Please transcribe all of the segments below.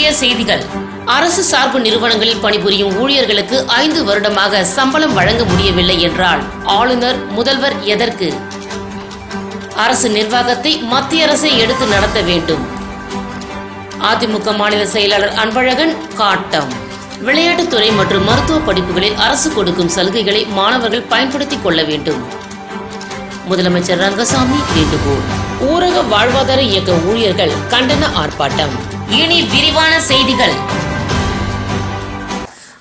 முக்கிய செய்திகள். அரசு சார்பு நிறுவனங்களில் பணிபுரியும் ஊழியர்களுக்கு ஐந்து வருடமாக சம்பளம் வழங்க முடியவில்லை என்றால் ஆளுநர் முதல்வர் எதற்கு? அரசு நிர்வாகத்தை மத்திய அரசே எடுத்து நடத்த வேண்டும். அதிமுக மாநில செயலாளர் அன்பழகன் காட்டம். விளையாட்டுத்துறை மற்றும் மருத்துவ படிப்புகளில் அரசு கொடுக்கும் சலுகைகளை மாணவர்கள் பயன்படுத்திக் கொள்ள வேண்டும். முதலமைச்சர் ரங்கசாமி வேண்டுகோள் ஊரக வாழ்வாதார இயக்க ஊழியர்கள் கண்டன ஆர்ப்பாட்டம். இனி விரிவான செய்திகள்.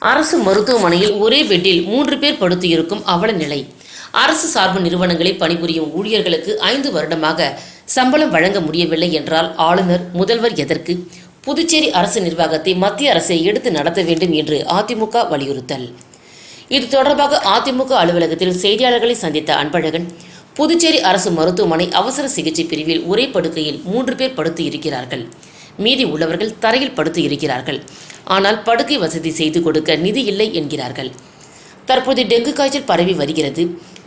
அரசு மருத்துவமனையில் ஒரே பெட்டில் மூன்று பேர் படுத்து இருக்கும் அவல நிலை அரசு சார்பு நிறுவனங்களில் பணிபுரியும் ஊழியர்களுக்கு ஐந்து வருடமாக சம்பளம் வழங்க முடியவில்லை என்றால் ஆளுநர் முதல்வர் எதற்கு? புதுச்சேரி அரசு நிர்வாகத்தை மத்திய அரசை எடுத்து நடத்த வேண்டும் என்று அதிமுக வலியுறுத்தல். இது தொடர்பாக அதிமுக அலுவலகத்தில் செய்தியாளர்களை சந்தித்த அன்பழகன் புதுச்சேரி அரசு மருத்துவமனை அவசர சிகிச்சை பிரிவில் ஒரே படுக்கையில் மூன்று பேர் படுத்து இருக்கிறார்கள். மீதி உள்ளவர்கள் தரையில் படுத்து இருக்கிறார்கள். ஆனால் படுக்கை வசதி செய்து கொடுக்க நிதி இல்லை என்கிறார்கள். தற்போது டெங்கு காய்ச்சல் பரவி வருகிறது.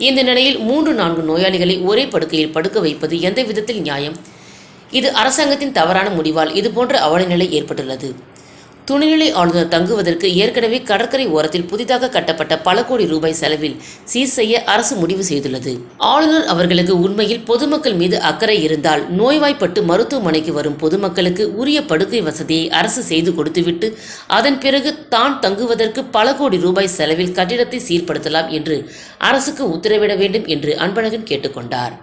இந்த நிலையில் மூன்று நான்கு நோயாளிகளை ஒரே படுக்கையில் படுக்க வைப்பது எந்த விதத்தில் நியாயம்? இது அரசாங்கத்தின் தவறான முடிவால் இதுபோன்ற அவலநிலை ஏற்பட்டுள்ளது. துணைநிலை ஆளுநர் தங்குவதற்கு ஏற்கனவே கடற்கரை ஓரத்தில் புதிதாக கட்டப்பட்ட பல கோடி ரூபாய் செலவில் சீர் செய்ய அரசு முடிவு செய்துள்ளது. ஆளுநர் அவர்களுக்கு உண்மையில் பொதுமக்கள் மீது அக்கறை இருந்தால் நோய்வாய்ப்பட்டு மருத்துவமனைக்கு வரும் பொதுமக்களுக்கு உரிய படுக்கை வசதியை அரசு செய்து கொடுத்துவிட்டு அதன் பிறகு தான் தங்குவதற்கு பல கோடி ரூபாய் செலவில் கட்டிடத்தை சீர்படுத்தலாம் என்று அரசுக்கு உத்தரவிட வேண்டும் என்று அன்பழகன் கேட்டுக்கொண்டார்.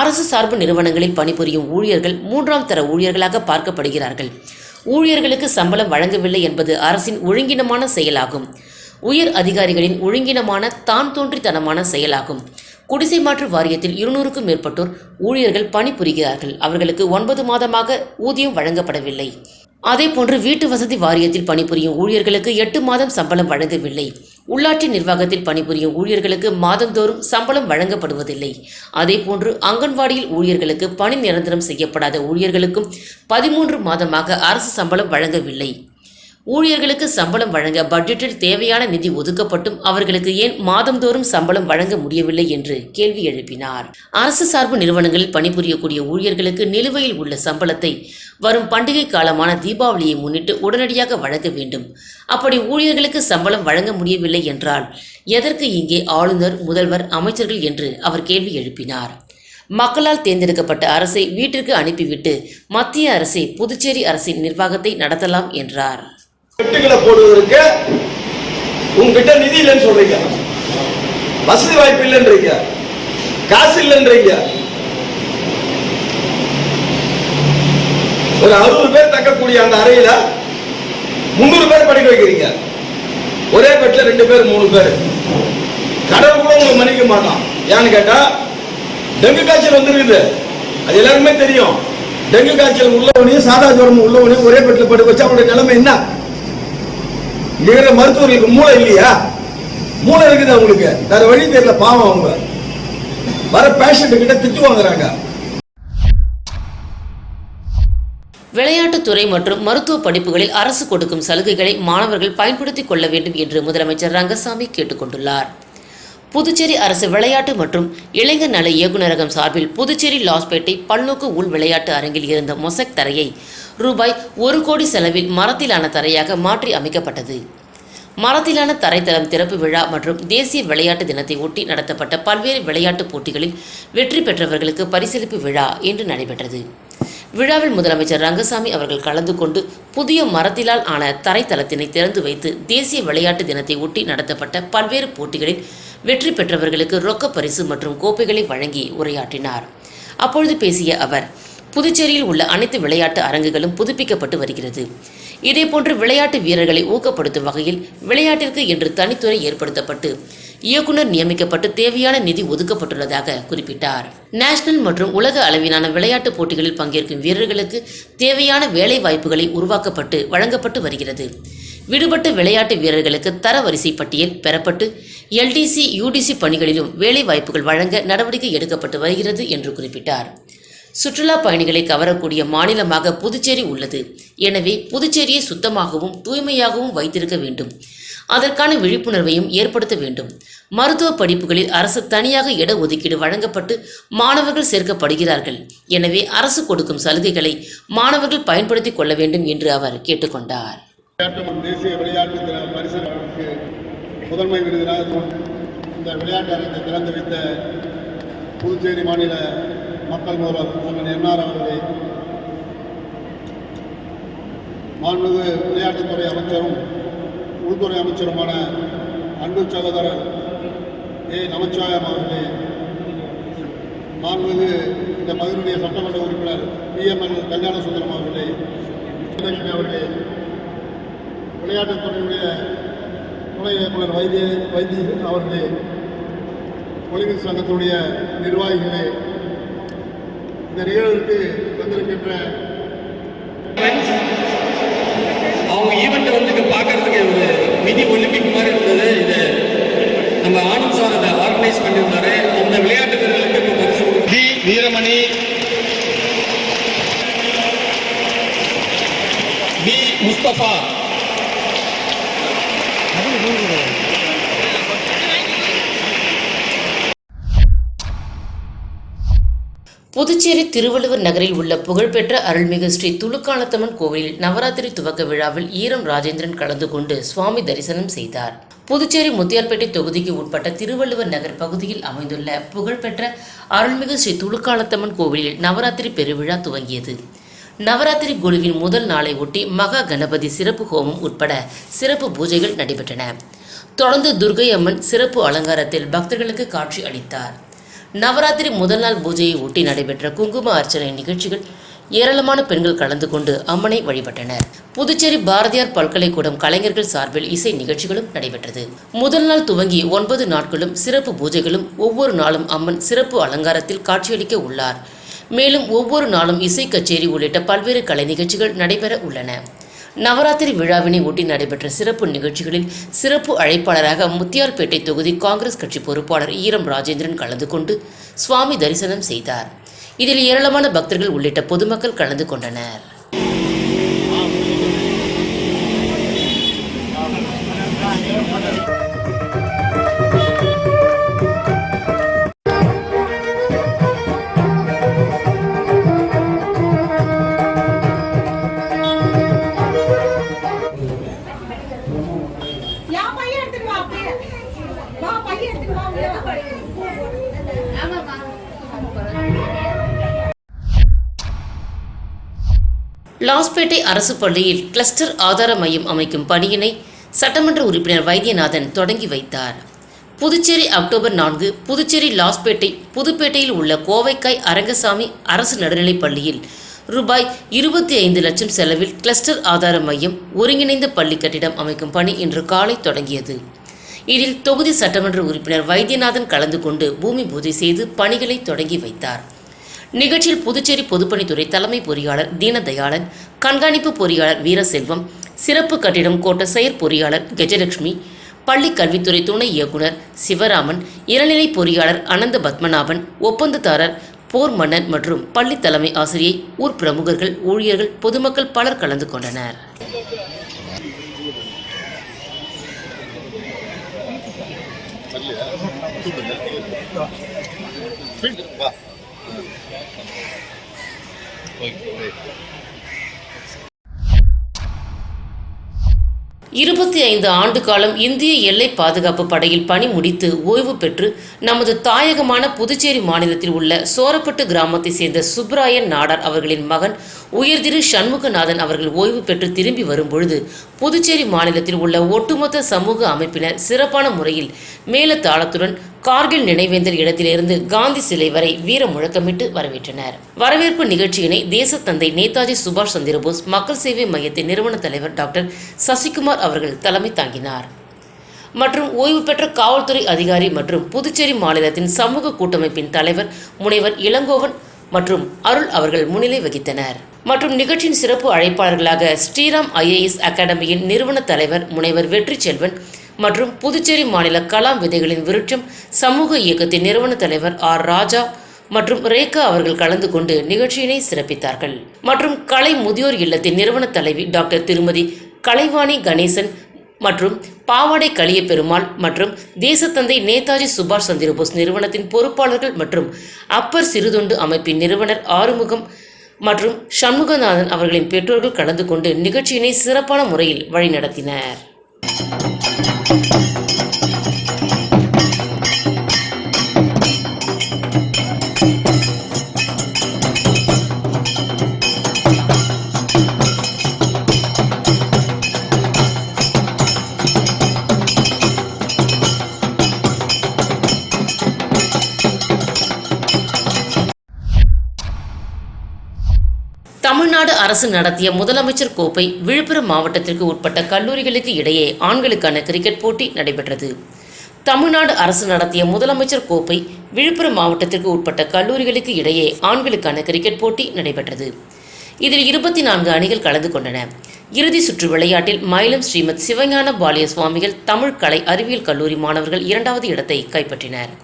அரசு சார்பு நிறுவனங்களில் பணிபுரியும் ஊழியர்கள் மூன்றாம் தர ஊழியர்களாக பார்க்கப்படுகிறார்கள். ஊழியர்களுக்கு சம்பளம் வழங்கவில்லை என்பது அரசின் ஒழுங்கினமான செயலாகும். உயர் அதிகாரிகளின் ஒழுங்கினமான தான் தோன்றித்தனமான செயலாகும். குடிசை மாற்று வாரியத்தில் இருநூறுக்கும் மேற்பட்டோர் ஊழியர்கள் பணிபுரிகிறார்கள். அவர்களுக்கு ஒன்பது மாதமாக ஊதியம் வழங்கப்படவில்லை. அதேபோன்று வீட்டு வசதி வாரியத்தில் பணிபுரியும் ஊழியர்களுக்கு எட்டு மாதம் சம்பளம் வழங்கவில்லை. உள்ளாட்சி நிர்வாகத்தில் பணிபுரியும் ஊழியர்களுக்கு மாதந்தோறும் சம்பளம் வழங்கப்படுவதில்லை. அதேபோன்று அங்கன்வாடியில் ஊழியர்களுக்கு பணி நிரந்தரம் செய்யப்படாத ஊழியர்களுக்கும் பதிமூன்று மாதமாக அரசு சம்பளம் வழங்கவில்லை. ஊழியர்களுக்கு சம்பளம் வழங்க பட்ஜெட்டில் தேவையான நிதி ஒதுக்கப்பட்டும். அவர்களுக்கு ஏன் மாதந்தோறும் சம்பளம் வழங்க முடியவில்லை என்று கேள்வி எழுப்பினார். அரசு சார்பு நிறுவனங்களில் பணிபுரியக்கூடிய ஊழியர்களுக்கு நிலுவையில் உள்ள சம்பளத்தை வரும் பண்டிகை காலமான தீபாவளியை முன்னிட்டு உடனடியாக வழங்க வேண்டும். அப்படி ஊழியர்களுக்கு சம்பளம் வழங்க முடியவில்லை என்றால் எதற்கு இங்கே ஆளுநர் முதல்வர் அமைச்சர்கள் என்று அவர் கேள்வி எழுப்பினார். மக்களால் தேர்ந்தெடுக்கப்பட்ட அரசை வீட்டிற்கு அனுப்பிவிட்டு மத்திய அரசை புதுச்சேரி அரசின் நிர்வாகத்தை நடத்தலாம் என்றார். வெட்டுகளை போடுவதற்கு உங்ககிட்ட நிதி இல்லைன்னு சொல்றீங்க. வசதி வாய்ப்பு இல்லைன்றீங்க. காசு இல்லைன்றீங்க. ஒரு அறுபது பேர் தக்கக்கூடிய அந்த அறையில முந்நூறு பேர் படிக்க வைக்கிறீங்க. ஒரே பெட்ல ரெண்டு பேர் மூணு பேர். கடவுள் கூட உங்களுக்கு மன்னிக்க மாட்டான். ஏன்னு கேட்டா டெங்கு காய்ச்சல் வந்துருக்குது. அது எல்லாருக்குமே தெரியும். டெங்கு காய்ச்சல் உள்ளவனையும் சாதா ஜுரம் உள்ளவனையும் ஒரே பெட்ல படுக்க வச்சா அவனுடைய நிலைமை என்ன? இங்க இருக்கிற மருத்துவர்களுக்கு மூளை இல்லையா? மூளை இருக்குது அவங்களுக்கு வேற வழி தெரியல பாவம் அவங்க. வர பேஷண்ட் கிட்ட திட்டு வாங்குறாங்க. விளையாட்டுத்துறை மற்றும் மருத்துவ படிப்புகளில் அரசு கொடுக்கும் சலுகைகளை மாணவர்கள் பயன்படுத்திக் கொள்ள வேண்டும் என்று முதலமைச்சர் ரங்கசாமி கேட்டுக்கொண்டுள்ளார் புதுச்சேரி அரசு விளையாட்டு மற்றும் இளைஞர் நல இயக்குநரகம் சார்பில் புதுச்சேரி லாஸ்பேட்டை பல்நோக்கு உள் விளையாட்டு அரங்கில் இருந்த மொசக் தரையை ரூபாய் ஒரு கோடி செலவில் மரத்திலான தரையாக மாற்றி அமைக்கப்பட்டது. மரத்திலான தரைத்தளம் திறப்பு விழா மற்றும் தேசிய விளையாட்டு தினத்தை ஒட்டி நடத்தப்பட்ட பல்வேறு விளையாட்டுப் போட்டிகளில் வெற்றி பெற்றவர்களுக்கு பரிசளிப்பு விழா இன்று நடைபெற்றது. விழாவில் முதலமைச்சர் ரங்கசாமி அவர்கள் கலந்து கொண்டு புதிய மரத்திலால் ஆன தரைத்தளத்தினை திறந்து வைத்து தேசிய விளையாட்டு தினத்தை ஒட்டி நடத்தப்பட்ட பல்வேறு போட்டிகளில் வெற்றி பெற்றவர்களுக்கு ரொக்க பரிசு மற்றும் கோப்பைகளை வழங்கி உரையாற்றினார். அப்பொழுது பேசிய அவர் புதுச்சேரியில் உள்ள அனைத்து விளையாட்டு அரங்குகளும் புதுப்பிக்கப்பட்டு வருகிறது. இதேபோன்று விளையாட்டு வீரர்களை ஊக்கப்படுத்தும் வகையில் விளையாட்டிற்கு என்று தனித்துறை ஏற்படுத்தப்பட்டு இயக்குனர் நியமிக்கப்பட்டு தேவையான நிதி ஒதுக்கப்பட்டுள்ளதாக குறிப்பிட்டார். நேஷனல் மற்றும் உலக அளவிலான விளையாட்டுப் போட்டிகளில் பங்கேற்கும் வீரர்களுக்கு தேவையான வேலை வாய்ப்புகளை உருவாக்கப்பட்டு வழங்கப்பட்டு வருகிறது. விடுபட்ட விளையாட்டு வீரர்களுக்கு தரவரிசை பட்டியல் பெறப்பட்டு எல்டிசி யூடிசி பணிகளிலும் வேலை வாய்ப்புகள் வழங்க நடவடிக்கை எடுக்கப்பட்டு வருகிறது என்று குறிப்பிட்டார். சுற்றுலா பயணிகளை கவரக்கூடிய மாநிலமாக புதுச்சேரி உள்ளது. எனவே புதுச்சேரியை சுத்தமாகவும் தூய்மையாகவும் வைத்திருக்க வேண்டும். அதற்கான விழிப்புணர்வையும் ஏற்படுத்த வேண்டும். மருத்துவ படிப்புகளில் அரசு தனியாக இட ஒதுக்கீடு வழங்கப்பட்டு மாணவர்கள் சேர்க்கப்படுகிறார்கள். எனவே அரசு கொடுக்கும் சலுகைகளை மாணவர்கள் பயன்படுத்திக் கொள்ள வேண்டும் என்று அவர் கேட்டுக்கொண்டார். தேசிய விளையாட்டு தின முதன்மை விருதினாக இந்த விளையாட்டு அரங்கை திறந்து வைத்த புதுச்சேரி மாநில மக்கள் முதல்வர் அண்ணன் என்ஆர் அவர்களே மாண்புமிகு விளையாட்டுத்துறை அமைச்சரும் உள்துறை அமைச்சருமான அன்பு சகோதரர் ஏ. நமச்சிவாயம் அவர்களே மாண்புமிகு இந்த பகுதியுடைய சட்டமன்ற உறுப்பினர் பிஎம்எல் கல்யாண சுந்தரம் அவர்களே சுந்தரலட்சுமி அவர்களே விளையாட்டுத்துறையுடைய துணை இயக்குனர் வைத்திய வைத்திய அவர்களே ஒலிம்பிக் சங்கத்துடைய நிர்வாகிகளே இந்த நிகழ்விற்கு வந்திருக்கின்ற அவங்க ஈவெண்ட்டை வந்து இங்கே பார்க்கறதுக்கு ஒரு மினி ஒலிம்பிக் மாதிரி இருந்தது. இது நம்ம ஆனந்த் சார் இதை ஆர்கனைஸ் பண்ணியிருந்தாரு. இந்த விளையாட்டு வீரர்களுக்கு இப்போ பரிசு டி வீரமணி. பி முஸ்தபா. புதுச்சேரி திருவள்ளுவர் நகரில் உள்ள புகழ்பெற்ற அருள்மிகு ஸ்ரீ துலுக்கானத்தம்மன் கோவிலில் நவராத்திரி துவக்க விழாவில் ஈரம் ராஜேந்திரன் கலந்து கொண்டு சுவாமி தரிசனம் செய்தார். புதுச்சேரி முத்தியால்பேட்டை தொகுதிக்கு உட்பட்ட திருவள்ளுவர் நகர் பகுதியில் அமைந்துள்ள புகழ்பெற்ற அருள்மிகு ஸ்ரீ துலுக்காலத்தம்மன் கோவிலில் நவராத்திரி பெருவிழா துவங்கியது. நவராத்திரி குழுவின் முதல் நாளை ஒட்டி மகா கணபதி சிறப்பு ஹோமம் உட்பட சிறப்பு பூஜைகள் நடைபெற்றன. தொடர்ந்து துர்கை அம்மன் சிறப்பு அலங்காரத்தில் பக்தர்களுக்கு காட்சி அளித்தார். நவராத்திரி முதல் நாள் பூஜையை ஒட்டி நடைபெற்ற குங்கும அர்ச்சனை நிகழ்ச்சிகள் ஏராளமான பெண்கள் கலந்து கொண்டு அம்மனை வழிபட்டனர். புதுச்சேரி பாரதியார் பல்கலைக்கூடம் கலைஞர்கள் சார்பில் இசை நிகழ்ச்சிகளும் நடைபெற்றது. முதல் நாள் துவங்கி ஒன்பது நாட்களும் சிறப்பு பூஜைகளும் ஒவ்வொரு நாளும் அம்மன் சிறப்பு அலங்காரத்தில் காட்சியளிக்க உள்ளார். மேலும் ஒவ்வொரு நாளும் இசை கச்சேரி உள்ளிட்ட பல்வேறு கலை நிகழ்ச்சிகள் நடைபெற உள்ளன. நவராத்திரி விழாவினை ஒட்டி நடைபெற்ற சிறப்பு நிகழ்ச்சிகளில் சிறப்பு அழைப்பாளராக முத்தியால்பேட்டை தொகுதி காங்கிரஸ் கட்சி பொறுப்பாளர் ஈரம் ராஜேந்திரன் கலந்து கொண்டு சுவாமி தரிசனம் செய்தார். இதில் ஏராளமான பக்தர்கள் உள்ளிட்ட பொதுமக்கள் கலந்து கொண்டனர். லாஸ்பேட்டை அரசு பள்ளியில் கிளஸ்டர் ஆதார மையம் அமைக்கும் பணியினை சட்டமன்ற உறுப்பினர் வைத்தியநாதன் தொடங்கி வைத்தார். புதுச்சேரி அக்டோபர் நான்கு புதுச்சேரி லாஸ்பேட்டை புதுப்பேட்டையில் உள்ள கோவைக்காய் அரங்கசாமி அரசு நடுநிலைப் பள்ளியில் ரூபாய் இருபத்தி ஐந்து லட்சம் செலவில் கிளஸ்டர் ஆதார மையம் ஒருங்கிணைந்த பள்ளி கட்டிடம் அமைக்கும் பணி இன்று காலை தொடங்கியது. இதில் தொகுதி சட்டமன்ற உறுப்பினர் வைத்தியநாதன் கலந்து கொண்டு பூமி பூஜை செய்து பணிகளை தொடங்கி வைத்தார். நிகழ்ச்சியில் புதுச்சேரி பொதுப்பணித்துறை தலைமை பொறியாளர் தீனதயாளன் கண்காணிப்பு பொறியாளர் வீரசெல்வம் சிறப்பு கட்டிடம் கோட்ட செயற் பொறியாளர் கஜலட்சுமி பள்ளி கல்வித்துறை துணை இயக்குனர் சிவராமன் இளநிலை பொறியாளர் அனந்த பத்மநாபன் ஒப்பந்ததாரர் போர் மன்னன் மற்றும் பள்ளி தலைமை ஆசிரியை ஊர் பிரமுகர்கள் ஊழியர்கள் பொதுமக்கள் பலர் கலந்து கொண்டனர். இருபத்தி ஐந்து ஆண்டு காலம் இந்திய எல்லை பாதுகாப்பு படையில் பணி முடித்து ஓய்வு பெற்று நமது தாயகமான புதுச்சேரி மாநிலத்தில் உள்ள சோரப்பட்டு கிராமத்தை சேர்ந்த சுப்ராயன் நாடார் அவர்களின் மகன் உயர்திரு சண்முகநாதன் அவர்கள் ஓய்வு பெற்று திரும்பி வரும்பொழுது புதுச்சேரி மாநிலத்தில் உள்ள ஒட்டுமொத்த சமூக அமைப்பினர் சிறப்பான முறையில் மேலத்தாளத்துடன் கார்கில் நினைவேந்தல் இடத்திலிருந்து காந்தி சிலை வரை வீர முழக்கமிட்டு வரவேற்றனர். வரவேற்பு நிகழ்ச்சியினை தேசத்தந்தை நேதாஜி சுபாஷ் சந்திரபோஸ் மக்கள் சேவை மையத்தின் நிறுவன தலைவர் டாக்டர் சசிகுமார் அவர்கள் தலைமை தாங்கினார். மற்றும் ஓய்வு பெற்ற காவல்துறை அதிகாரி மற்றும் புதுச்சேரி மாநிலத்தின் சமூக கூட்டமைப்பின் தலைவர் முனைவர் இளங்கோவன் மற்றும் அருள் அவர்கள் முன்னிலை வகித்தனர். மற்றும் நிகழ்ச்சியின் சிறப்பு அழைப்பாளர்களாக ஸ்ரீராம் ஐஏஎஸ் அகாடமியின் நிறுவன தலைவர் முனைவர் வெற்றி செல்வன் மற்றும் புதுச்சேரி மாநில கலாம் விதைகளின் விருட்சம் சமூக இயக்கத்தின் நிறுவன தலைவர் ஆர். ராஜா மற்றும் ரேகா அவர்கள் கலந்து கொண்டு நிகழ்ச்சியினை சிறப்பித்தார்கள். மற்றும் கலை முதியோர் இல்லத்தின் நிறுவன தலைவி டாக்டர் திருமதி கலைவாணி கணேசன் மற்றும் பாவாடை களிய பெருமாள் மற்றும் தேசத்தந்தை நேதாஜி சுபாஷ் சந்திரபோஸ் நிறுவனத்தின் பொறுப்பாளர்கள் மற்றும் அப்பர் சிறுதொண்டு அமைப்பின் நிறுவனர் ஆறுமுகம் மற்றும் சண்முகநாதன் அவர்களின் பெற்றோர்கள் கலந்து கொண்டு நிகழ்ச்சியினை சிறப்பான முறையில் வழிநடத்தினர். Thank you. அரசு நடத்திய முதலமைச்சர் கோப்பை விழுப்புரம் மாவட்டத்திற்கு உட்பட்ட கல்லூரிகளுக்கு இடையே ஆண்களுக்கான கிரிக்கெட் போட்டி நடைபெற்றது. தமிழ்நாடு அரசு நடத்திய முதலமைச்சர் கோப்பை விழுப்புரம் மாவட்டத்திற்கு உட்பட்ட கல்லூரிகளுக்கு இடையே ஆண்களுக்கான கிரிக்கெட் போட்டி நடைபெற்றது. இதில் இருபத்தி நான்கு அணிகள் கலந்து கொண்டன. இறுதி சுற்று விளையாட்டில் மயிலம் ஸ்ரீமத் சிவஞான பாலிய சுவாமிகள் தமிழ் கலை அறிவியல் கல்லூரி மாணவர்கள் இரண்டாவது இடத்தை கைப்பற்றினர்.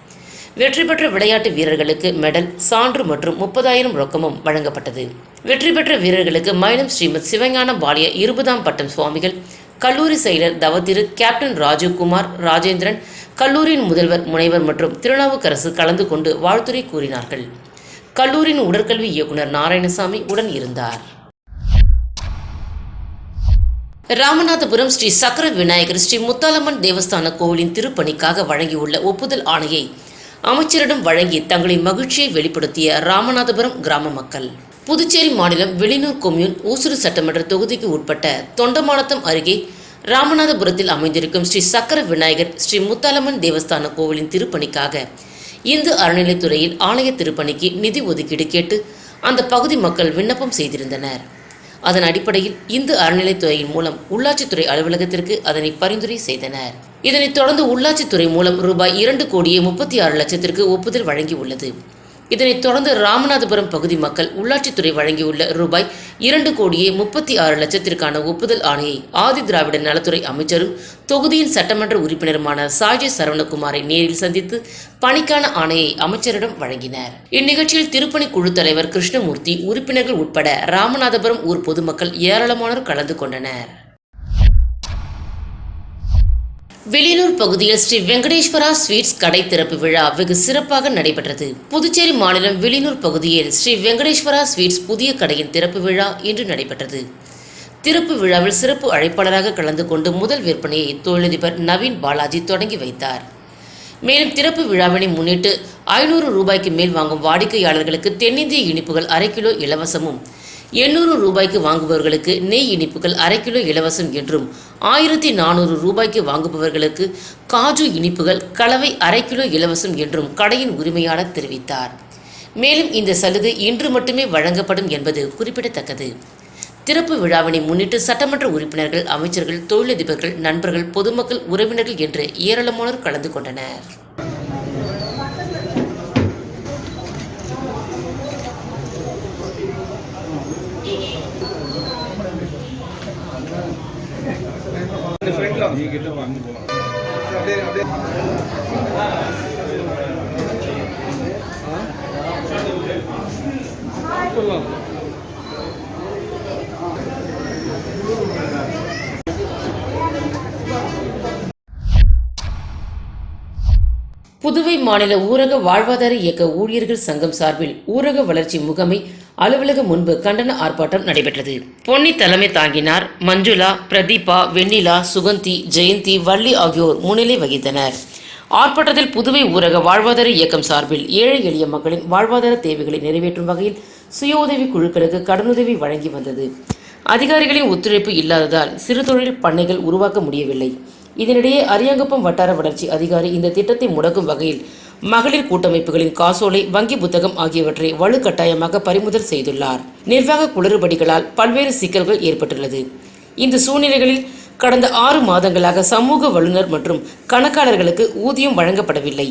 வெற்றி பெற்ற விளையாட்டு வீரர்களுக்கு மெடல் சான்று மற்றும் முப்பதாயிரம் ரொக்கமும் வழங்கப்பட்டது. வெற்றி பெற்ற வீரர்களுக்கு மயிலம் ஸ்ரீமத் சிவஞான பாலிய இருபதாம் பட்டம் சுவாமிகள் கல்லூரி செயலர் தவத்திரு கேப்டன் ராஜீவ்குமார் ராஜேந்திரன் கல்லூரியின் முதல்வர் முனைவர் மற்றும் திருநாவுக்கரசு கலந்து கொண்டு வாழ்த்துரை கூறினார்கள். கல்லூரியின் உடற்கல்வி இயக்குனர் நாராயணசாமி உடன் இருந்தார். ராமநாதபுரம் ஸ்ரீ சக்கர விநாயகர் ஸ்ரீ முத்தாலம்மன் தேவஸ்தான கோவிலின் திருப்பணிக்காக வழங்கியுள்ள ஒப்புதல் ஆணையை அமைச்சரிடம் வழங்கி தங்களின் மகிழ்ச்சியை வெளிப்படுத்திய ராமநாதபுரம் கிராம மக்கள். புதுச்சேரி மாநிலம் வெளிநூர் கொம்யூன் ஊசுறு சட்டமன்ற தொகுதிக்கு உட்பட்ட தொண்டமானத்தம் அருகே ராமநாதபுரத்தில் அமைந்திருக்கும் ஸ்ரீ சக்கர விநாயகர் ஸ்ரீ முத்தாலம்மன் தேவஸ்தான கோவிலின் திருப்பணிக்காக இந்து அறநிலைத்துறையில் ஆலய திருப்பணிக்கு நிதி ஒதுக்கீடு கேட்டு அந்த பகுதி மக்கள் விண்ணப்பம் செய்திருந்தனர். அதன் அடிப்படையில் இந்து அறநிலைத்துறையின் மூலம் உள்ளாட்சித்துறை அலுவலகத்திற்கு அதனை பரிந்துரை செய்தனர். இதனைத் தொடர்ந்து உள்ளாட்சித்துறை மூலம் ரூபாய் இரண்டு கோடியே முப்பத்தி ஆறு லட்சத்திற்கு ஒப்புதல் வழங்கியுள்ளது. இதனைத் தொடர்ந்து ராமநாதபுரம் பகுதி மக்கள் உள்ளாட்சித்துறை வழங்கியுள்ள ரூபாய் இரண்டு கோடியே முப்பத்தி ஆறு லட்சத்திற்கான ஒப்புதல் ஆணையை ஆதி திராவிட நலத்துறை அமைச்சரும் தொகுதியின் சட்டமன்ற உறுப்பினருமான சாஜி சரவணகுமாரை நேரில் சந்தித்து பணிக்கான ஆணையை அமைச்சரிடம் வழங்கினர். இந்நிகழ்ச்சியில் திருப்பணி குழு தலைவர் கிருஷ்ணமூர்த்தி உறுப்பினர்கள் உட்பட ராமநாதபுரம் ஊர் பொதுமக்கள் ஏராளமானோர் கலந்து கொண்டனர். வெளியூர் பகுதியில் ஸ்ரீ வெங்கடேஸ்வரா ஸ்வீட்ஸ் கடை திறப்பு விழா வெகு சிறப்பாக நடைபெற்றது. புதுச்சேரி மாநிலம் வெளியூர் பகுதியில் ஸ்ரீ வெங்கடேஸ்வரா ஸ்வீட்ஸ் புதிய கடையின் திறப்பு விழா இன்று நடைபெற்றது. திறப்பு விழாவில் சிறப்பு அழைப்பாளராக கலந்து கொண்டு முதல் விற்பனையை தொழிலதிபர் நவீன் பாலாஜி தொடங்கி வைத்தார். மேலும் திறப்பு விழாவினை முன்னிட்டு ஐநூறு ரூபாய்க்கு மேல் வாங்கும் வாடிக்கையாளர்களுக்கு தென்னிந்திய இனிப்புகள் அரை கிலோ இலவசமும் எண்ணூறு ரூபாய்க்கு வாங்குபவர்களுக்கு நெய் இனிப்புகள் அரை கிலோ இலவசம் என்றும் ஆயிரத்தி நானூறு ரூபாய்க்கு வாங்குபவர்களுக்கு காஜு இனிப்புகள் கலவை அரை கிலோ இலவசம் என்றும் கடையின் உரிமையாளர் தெரிவித்தார். மேலும் இந்த சலுகை இன்று மட்டுமே வழங்கப்படும் என்பது குறிப்பிடத்தக்கது. திறப்பு விழாவினை முன்னிட்டு சட்டமன்ற உறுப்பினர்கள் அமைச்சர்கள் தொழிலதிபர்கள் நண்பர்கள் பொதுமக்கள் உறவினர்கள் என்று ஏராளமானோர் கலந்து கொண்டனர். புதுவை மாநில ஊரக வாழ்வாதார இயக்க ஊழியர்கள் சங்கம் சார்பில் ஊரக வளர்ச்சி முகமை அலுவலகம் முன்பு கண்டன ஆர்ப்பாட்டம் நடைபெற்றது. பொன்னி தலைமை தாங்கினார். மஞ்சுளா பிரதீபா வெண்ணிலா சுகந்தி ஜெயந்தி வள்ளி ஆகியோர் முன்னிலை வகித்தனர். ஆர்ப்பாட்டத்தில் புதுவை ஊரக வாழ்வாதார இயக்கம் சார்பில் ஏழை எளிய மக்களின் வாழ்வாதார தேவைகளை நிறைவேற்றும் வகையில் சுய உதவி குழுக்களுக்கு கடனுதவி வழங்கி வந்தது. அதிகாரிகளின் ஒத்துழைப்பு இல்லாததால் சிறு தொழில் பண்ணைகள் உருவாக்க முடியவில்லை. இதனிடையே அரியாங்குப்பம் வட்டார வளர்ச்சி அதிகாரி இந்த திட்டத்தை முடக்கும் வகையில் மகளிர் கூட்டமைப்புகளின் காசோலை வங்கி புத்தகம் ஆகியவற்றை வலுக்கட்டாயமாக பறிமுதல் செய்துள்ளார். நிர்வாக குளறுபடிகளால் பல்வேறு சிக்கல்கள் ஏற்பட்டுள்ளது. இந்த சூழ்நிலைகளில் கடந்த ஆறு மாதங்களாக சமூக வல்லுநர் மற்றும் கணக்காளர்களுக்கு ஊதியம் வழங்கப்படவில்லை.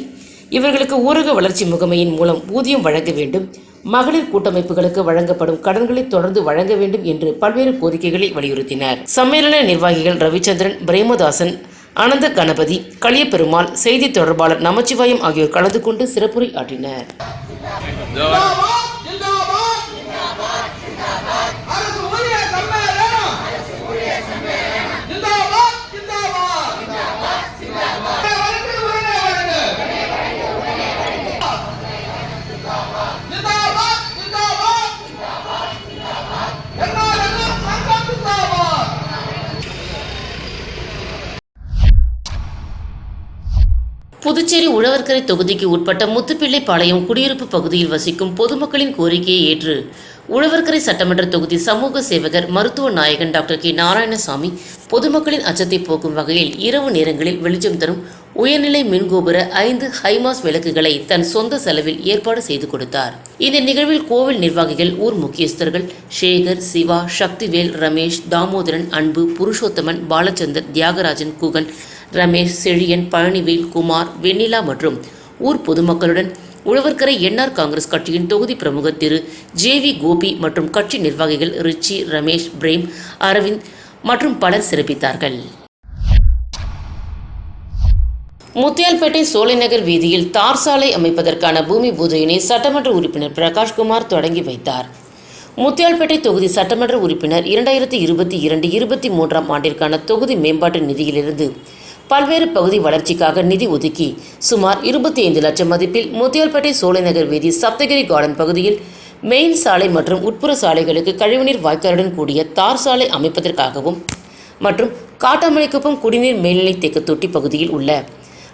இவர்களுக்கு ஊரக வளர்ச்சி முகமையின் மூலம் ஊதியம் வழங்க வேண்டும். மகளிர் கூட்டமைப்புகளுக்கு வழங்கப்படும் கடன்களை தொடர்ந்து வழங்க வேண்டும் என்று பல்வேறு கோரிக்கைகளை வலியுறுத்தினர். சம்மேளன நிர்வாகிகள் ரவிச்சந்திரன் பிரேமதாசன் அனந்த கணபதி களியப்பெருமாள் செய்தி தொடர்பாளர் நமச்சிவாயம் ஆகியோர் கலந்து கொண்டு சிறப்புரை ஆற்றினர். புதுச்சேரி உழவர்கரை தொகுதிக்கு உட்பட்ட முத்துப்பிள்ளைப்பாளையம் குடியிருப்பு பகுதியில் வசிக்கும் பொதுமக்களின் கோரிக்கையை ஏற்று உழவர்கரை சட்டமன்ற தொகுதி சமூக சேவகர் மருத்துவ நாயகன் டாக்டர் கே. நாராயணசாமி பொதுமக்களின் அச்சத்தை போக்கும் வகையில் இரவு நேரங்களில் வெளிச்சம் தரும் உயர்நிலை மின்கோபுர ஐந்து ஹைமாஸ் விளக்குகளை தன் சொந்த செலவில் ஏற்பாடு செய்து கொடுத்தார். இந்த நிகழ்வில் கோவில் நிர்வாகிகள் ஊர் முக்கியஸ்தர்கள் சேகர் சிவா சக்திவேல் ரமேஷ் தாமோதரன் அன்பு புருஷோத்தமன் பாலச்சந்தர் தியாகராஜன் குகன் ரமேஷ் செழியன் பழனிவேல் குமார் வெண்ணிலா மற்றும் ஊர் பொதுமக்களுடன் உழவர்கரை என்ஆர் காங்கிரஸ் கட்சியின் தொகுதி பிரமுகர் திரு ஜே வி கோபி மற்றும் கட்சி நிர்வாகிகள் ரிச்சி ரமேஷ் பிரேம் அரவிந்த் மற்றும் பலர் சிறப்பித்தார்கள். முத்தியால்பேட்டை சோலைநகர் வீதியில் தார் சாலை அமைப்பதற்கான பூமி பூஜையினை சட்டமன்ற உறுப்பினர் பிரகாஷ்குமார் தொடங்கி வைத்தார். முத்தியால்பேட்டை தொகுதி சட்டமன்ற உறுப்பினர் இரண்டாயிரத்தி இருபத்தி இரண்டு இருபத்தி மூன்றாம் ஆண்டிற்கான தொகுதி மேம்பாட்டு நிதியிலிருந்து பல்வேறு பகுதி வளர்ச்சிக்காக நிதி ஒதுக்கி சுமார் இருபத்தி ஐந்து லட்சம் மதிப்பில் முத்தியால்பேட்டை சோலைநகர் வீதி சப்தகிரி கார்டன் பகுதியில் மெயின் சாலை மற்றும் உட்புற சாலைகளுக்கு கழிவுநீர் வாய்க்காலுடன் கூடிய தார் சாலை அமைப்பதற்காகவும் மற்றும் காட்டாமலைக்குப்பம் குடிநீர் மேல்நிலை தேக்க தொட்டி பகுதியில் உள்ள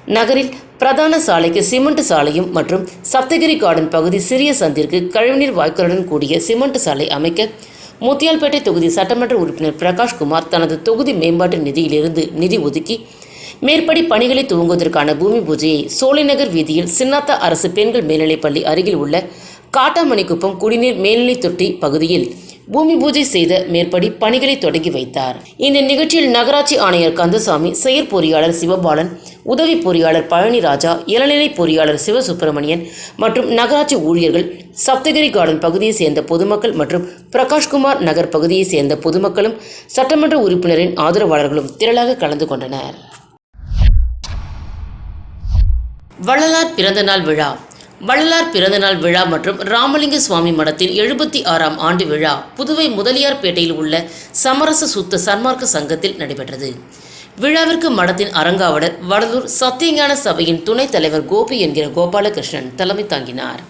நகரில் பிரதான சாலைக்கு சிமெண்ட் சாலையும் மற்றும் சப்தகிரி கார்டன் பகுதி சிறிய சந்திற்கு கழிவுநீர் வாய்க்காலுடன் கூடிய சிமெண்ட் சாலை அமைக்க முத்தியால்பேட்டை தொகுதி சட்டமன்ற உறுப்பினர் பிரகாஷ்குமார் தனது தொகுதி மேம்பாட்டு நிதியிலிருந்து நிதி ஒதுக்கி மேற்படி பணிகளை துவங்குவதற்கான பூமி பூஜையை சோலைநகர் வீதியில் சின்னாத்தா அரசு பெண்கள் மேல்நிலைப்பள்ளி அருகில் உள்ள காட்டாமணிக்குப்பம் குடிநீர் மேல்நிலை தொட்டி பகுதியில் பூமி பூஜை செய்த மேற்படி பணிகளை தொடங்கி வைத்தார். இந்த நிகழ்ச்சியில் நகராட்சி ஆணையர் கந்தசாமி செயற்பொறியாளர் சிவபாலன் உதவி பொறியாளர் பழனிராஜா இளநிலை பொறியாளர் சிவசுப்பிரமணியன் மற்றும் நகராட்சி ஊழியர்கள் சப்தகிரி கார்டன் பகுதியைச் சேர்ந்த பொதுமக்கள் மற்றும் பிரகாஷ்குமார் நகர் பகுதியைச் சேர்ந்த பொதுமக்களும் சட்டமன்ற உறுப்பினரின் ஆதரவாளர்களும் திரளாக கலந்து கொண்டனர். வள்ளலார் பிறந்தநாள் விழா. வள்ளலார் பிறந்தநாள் விழா மற்றும் ராமலிங்க சுவாமி மடத்தின் எழுபத்தி ஆறாம் ஆண்டு விழா புதுவை முதலியார்பேட்டையில் உள்ள சமரச சுத்த சன்மார்க்க சங்கத்தில் நடைபெற்றது. விழாவிற்கு மடத்தின் அரங்காவலர் வடலூர் சத்தியஞான சபையின் துணைத் தலைவர் கோபி என்கிற கோபாலகிருஷ்ணன் தலைமை தாங்கினார்.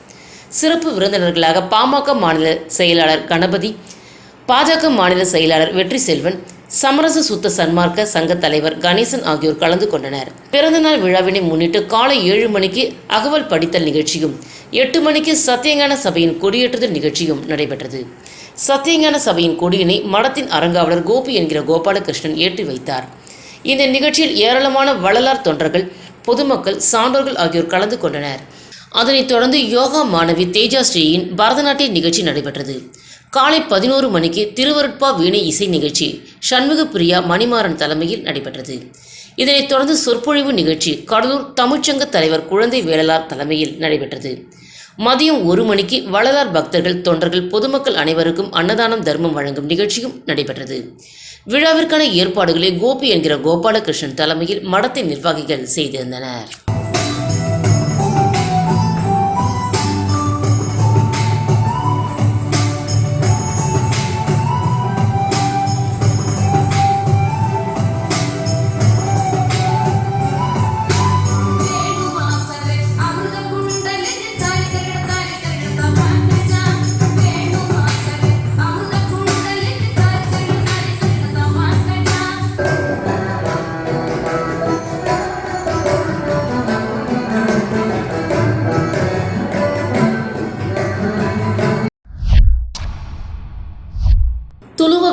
சிறப்பு விருந்தினர்களாக பாமக மாநில செயலாளர் கணபதி பாஜக மாநில செயலாளர் வெற்றி செல்வன் சமரச சுத்த சன்மார்க்க சங்க தலைவர் கணேசன் ஆகியோர் கலந்து கொண்டனர். பிறந்தநாள் விழாவினை முன்னிட்டு காலை ஏழு மணிக்கு அகவல் படித்தல் நிகழ்ச்சியும் எட்டு மணிக்கு சத்தியஞான சபையின் கொடியேற்றுதல் நிகழ்ச்சியும் நடைபெற்றது. சத்தியஞான சபையின் கொடியினை மடத்தின் அரங்காவலர் கோபி என்கிற கோபாலகிருஷ்ணன் ஏற்றி வைத்தார். இந்த நிகழ்ச்சியில் ஏராளமான வள்ளலார் தொண்டர்கள் பொதுமக்கள் சான்றோர்கள் ஆகியோர் கலந்து கொண்டனர். அதனைத் தொடர்ந்து யோகா மாணவி தேஜா ஸ்ரீயின் பரதநாட்டிய நிகழ்ச்சி நடைபெற்றது. காலை பதினோரு மணிக்கு திருவருட்பா வீணை இசை நிகழ்ச்சி சண்முக பிரியா மணிமாறன் தலைமையில் நடைபெற்றது. இதனைத் தொடர்ந்து சொற்பொழிவு நிகழ்ச்சி கடலூர் தமிழ்ச்சங்க தலைவர் குழந்தை வேளலார் தலைமையில் நடைபெற்றது. மதியம் ஒரு மணிக்கு வள்ளலார் பக்தர்கள் தொண்டர்கள் பொதுமக்கள் அனைவருக்கும் அன்னதானம் தர்மம் வழங்கும் நிகழ்ச்சியும் நடைபெற்றது. விழாவிற்கான ஏற்பாடுகளை கோபி என்கிற கோபாலகிருஷ்ணன் தலைமையில் மடத்தின் நிர்வாகிகள் செய்திருந்தனர்.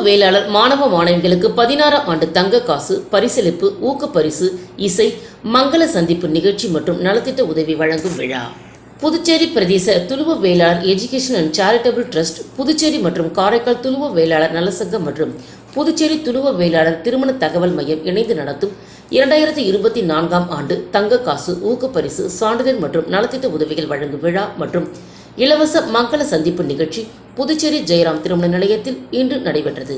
வேளாளர் மாணவ மாணவிகளுக்கு பதினாறாம் ஆண்டு தங்க காசு பரிசளிப்பு ஊக்கப்பரிசு இசை மங்கள சந்திப்பு நிகழ்ச்சி மற்றும் நலத்திட்ட உதவி வழங்கும் விழா. புதுச்சேரி பிரதேச Thuluva Vellalar education and charitable trust Puducherry மற்றும் காரைக்கால் துளுவ வேளாளர் நலசங்கம் மற்றும் புதுச்சேரி துளுவ வேளாளர் திருமண தகவல் மையம் இணைந்து நடத்தும் இரண்டாயிரத்தி இருபத்தி நான்காம் ஆண்டு தங்க காசு ஊக்கப்பரிசு சான்றிதழ் மற்றும் நலத்திட்ட உதவிகள் வழங்கும் விழா மற்றும் இலவச மங்கள சந்திப்பு நிகழ்ச்சி புதுச்சேரி ஜெயராம் திருமண நிலையத்தில் இன்று நடைபெற்றது.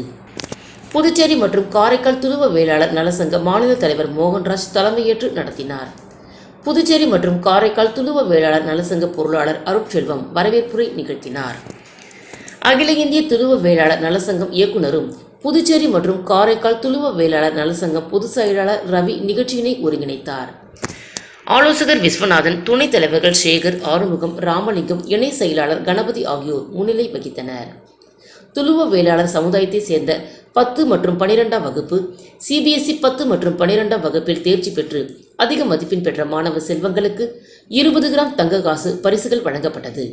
புதுச்சேரி மற்றும் காரைக்கால் துருவ வேளாளர் நலசங்க மாநில தலைவர் மோகன்ராஜ் தலைமையேற்று நடத்தினார். புதுச்சேரி மற்றும் காரைக்கால் துருவ வேளாளர் நலசங்க பொருளாளர் அருட்செல்வம் வரவேற்புரை நிகழ்த்தினார். அகில இந்திய துருவ வேளாளர் நலசங்கம் இயக்குனரும் புதுச்சேரி மற்றும் காரைக்கால் துளுவ வேளாளர் நலசங்கம் பொதுச் செயலாளர் ரவி நிகழ்ச்சியினை ஒருங்கிணைத்தார். ஆலோசகர் விஸ்வநாதன் துணைத் தலைவர்கள் சேகர் ஆறுமுகம் ராமலிங்கம் இணை செயலாளர் கணபதி ஆகியோர் முன்னிலை வகித்தனர். துளுவ வேளாளர் சமுதாயத்தைச் சேர்ந்த பத்து மற்றும் பனிரெண்டாம் வகுப்பு சிபிஎஸ்இ பத்து மற்றும் பனிரெண்டாம் வகுப்பில் தேர்ச்சி பெற்று அதிக மதிப்பெண் பெற்ற மாணவ செல்வங்களுக்கு இருபது கிராம் தங்க காசு பரிசுகள் வழங்கப்பட்டது.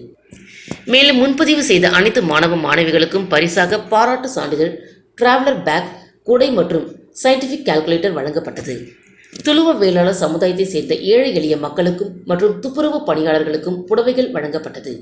மேலும் முன்பதிவு செய்த அனைத்து மாணவ மாணவிகளுக்கும் பரிசாக பாராட்டு சான்றிதழ் டிராவலர் பேக் குடை மற்றும் சயின்டிஃபிக் கால்குலேட்டர் வழங்கப்பட்டது. துளுவ வேளாளர் சமுதாயத்தை சேர்ந்த ஏழை எளிய மக்களுக்கும் மற்றும் துப்புரவு பணியாளர்களுக்கும் புடவைகள் வழங்கப்பட்டது.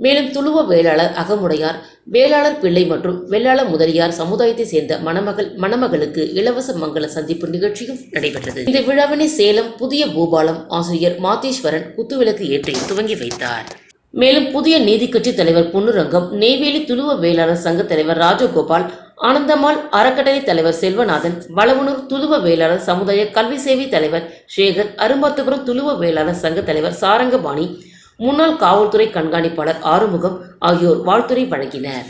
மேலும் துளுவ வேளாளர் அகமுடையார் வேளாளர் பிள்ளை மற்றும் வேளாளர் முதலியார் சமுதாயத்தை சேர்ந்த மணமகள் மணமகளுக்கு இலவச மங்கள சந்திப்பு நிகழ்ச்சியும் நடைபெற்றது. இந்த விழாவினை சேலம் புதிய பூபாலம் ஆசிரியர் மாதேஸ்வரன் குத்துவிளக்கு ஏற்றி துவங்கி வைத்தார். மேலும் புதிய நீதிக்கட்சி தலைவர் பொன்னுரங்கம் நெய்வேலி துளுவ வேளாளர் சங்க தலைவர் ராஜகோபால் ஆனந்தம்மாள் அறக்கட்டளை தலைவர் செல்வநாதன் வளவனூர் துதுவ வேளாளர் சமுதாய கல்வி சேவை தலைவர் சேகர் அரும்பாத்துபுரம் துளுவ வேளாளர் சங்க தலைவர் சாரங்கபாணி முன்னாள் காவல்துறை கண்காணிப்பாளர் ஆறுமுகம் ஆகியோர் வாழ்த்துரை வழங்கினர்.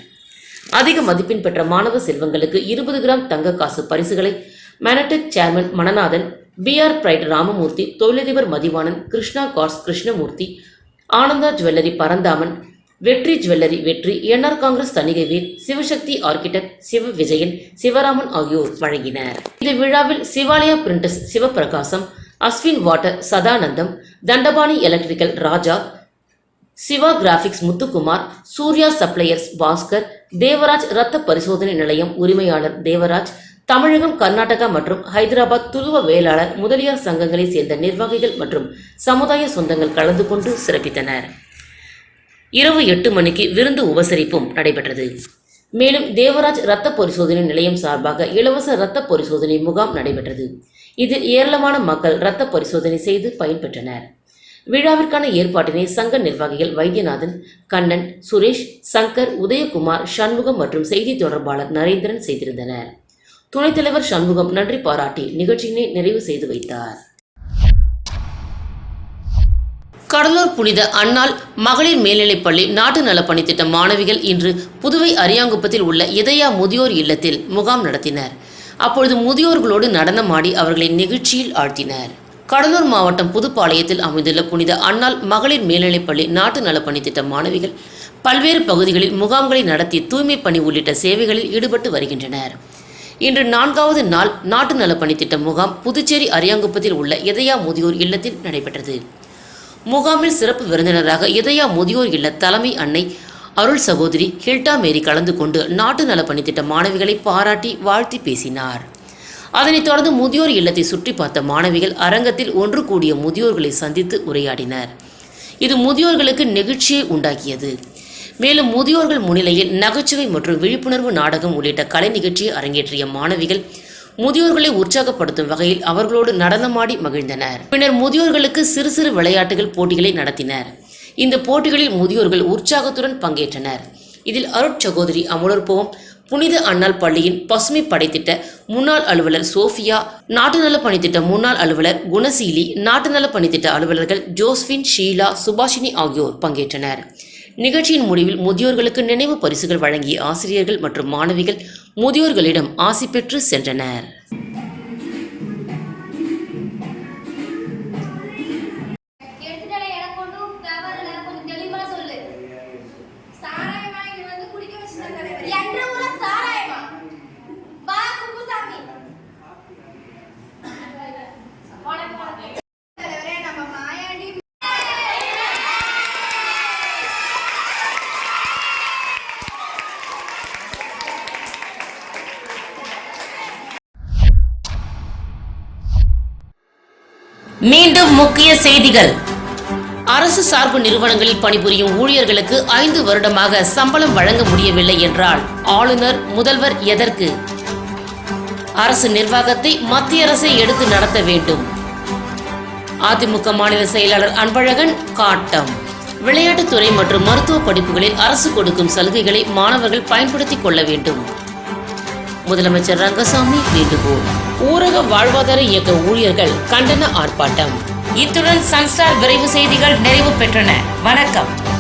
அதிக மதிப்பெண் பெற்ற மாணவ செல்வங்களுக்கு இருபது கிராம் தங்க காசு பரிசுகளை Manatech chairman Mananathan PR bright Ramamoorthy தொழிலதிபர் Mathivanan Krishna cars Krishnamoorthy Ananda jewellery Paranthaman Vetri jewellery Vetri NR Congress Thanigaiveer Sivasakthi architect Siva Vijayan Sivaraman ஆகியோர் வழங்கினர். இந்த விழாவில் Shivalaya printers Sivaprakasam Ashwin water Sadanandam Dhandapani electrical Raja Siva graphics Muthukumar Surya suppliers Baskar Devaraj ரத்த பரிசோதனை நிலையம் உரிமையாளர் தேவராஜ் தமிழகம் கர்நாடகா மற்றும் ஹைதராபாத் துருவ வேளாளர் முதலியார் சங்கங்களைச் சேர்ந்த நிர்வாகிகள் மற்றும் சமுதாய சொந்தங்கள் கலந்து கொண்டு சிறப்பித்தனர். இரவு எட்டு மணிக்கு விருந்து உபசரிப்பும் நடைபெற்றது. மேலும் தேவராஜ் இரத்த பரிசோதனை நிலையம் சார்பாக இலவச இரத்த பரிசோதனை முகாம் நடைபெற்றது. இதில் ஏராளமான மக்கள் இரத்த பரிசோதனை செய்து பயன்பெற்றனர். விழாவிற்கான ஏற்பாட்டினை சங்க நிர்வாகிகள் வைத்தியநாதன் கண்ணன் சுரேஷ் சங்கர் உதயகுமார் சண்முகம் மற்றும் செய்தி தொடர்பாளர் நரேந்திரன் செய்திருந்தனர். துணைத் தலைவர் சண்முகம் நன்றி பாராட்டி நிகழ்ச்சியினை நிறைவு செய்து வைத்தார். கடலூர் புனித அன்னாள் மகளிர் மேல்நிலைப்பள்ளி நாட்டு நலப்பணி திட்ட மாணவிகள் இன்று புதுவை அரியாங்குப்பத்தில் உள்ள இதயா முதியோர் இல்லத்தில் முகாம் நடத்தினர். அப்பொழுது முதியோர்களோடு நடனமாடி அவர்களை நிகழ்ச்சியில் ஆழ்த்தினர். கடலூர் மாவட்டம் புதுப்பாளையத்தில் அமைந்துள்ள புனித அன்னாள் மகளிர் மேல்நிலைப்பள்ளி நாட்டு நலப்பணி திட்ட மாணவிகள் பல்வேறு பகுதிகளில் முகாம்களை நடத்தி தூய்மை பணி உள்ளிட்ட சேவைகளில் ஈடுபட்டு வருகின்றனர். இன்று நான்காவது நாள் நாட்டு நலப்பணி திட்ட முகாம் புதுச்சேரி அரியாங்குப்பத்தில் உள்ள இதயா முதியோர் இல்லத்தில் நடைபெற்றது. முகாமில் சிறப்பு விருந்தினராக இதயா முதியோர் இல்ல தலைமை அன்னை அருள் சகோதரி ஹில்டா மேரி கலந்து கொண்டு நாட்டு நலப்பணி திட்ட மாணவிகளை பாராட்டி வாழ்த்தி பேசினார். அதனைத் தொடர்ந்து முதியோர் இல்லத்தை சுற்றி பார்த்த மாணவிகள் அரங்கத்தில் ஒன்று கூடிய முதியோர்களை சந்தித்து உரையாடினர். இது முதியோர்களுக்கு நெகிழ்ச்சியை உண்டாக்கியது. மேலும் முதியோர்கள் முன்னிலையில் நகைச்சுவை மற்றும் விழிப்புணர்வு நாடகம் உள்ளிட்ட கலை நிகழ்ச்சியை அரங்கேற்றிய மாணவிகள் முதியோர்களை உற்சாகப்படுத்தும் வகையில் அவர்களோடு நடனமாடி மகிழ்ந்தனர். பின்னர் முதியோர்களுக்கு சிறு சிறு விளையாட்டுகள் போட்டிகளை நடத்தினர். இந்த போட்டிகளில் முதியோர்கள் உற்சாகத்துடன் பங்கேற்றனர். இதில் அருட்சகோதரி அமலோற்பவம் புனித அண்ணால் பள்ளியின் பசுமை படைத்திட்ட முன்னாள் அலுவலர் சோஃபியா நாட்டு நல பணித்திட்ட முன்னாள் அலுவலர் குணசீலி நாட்டு நல பணித்திட்ட அலுவலர்கள் ஜோஸ்பின் ஷீலா சுபாஷினி ஆகியோர் பங்கேற்றனர். நிகழ்ச்சியின் முடிவில் முதியோர்களுக்கு நினைவு பரிசுகள் வழங்கிய ஆசிரியர்கள் மற்றும் மாணவிகள் முதியோர்களிடம் ஆசி பெற்று சென்றனர். மீண்டும் முக்கிய செய்திகள். அரசு சார்பு நிறுவனங்களில் பணிபுரியும் ஊழியர்களுக்கு ஐந்து வருடமாக சம்பளம் வழங்க முடியவில்லை என்றால் ஆளுநர் முதல்வர் எதற்கு? அரசு நிர்வாகத்தை மத்திய அரசை எடுத்து நடத்த வேண்டும். அதிமுக மாநில செயலாளர் அன்பழகன் காட்டம். விளையாட்டுத்துறை மற்றும் மருத்துவ படிப்புகளில் அரசு கொடுக்கும் சலுகைகளை மாணவர்கள் பயன்படுத்திக் கொள்ள வேண்டும். முதலமைச்சர் ரங்கசாமி வேண்டுகோள். ஊரக வாழ்வாதார இயக்க ஊழியர்கள் கண்டன ஆர்ப்பாட்டம். இத்துடன் சன்ஸ்டார் விரைவு செய்திகள் நிறைவு பெற்றன. வணக்கம்.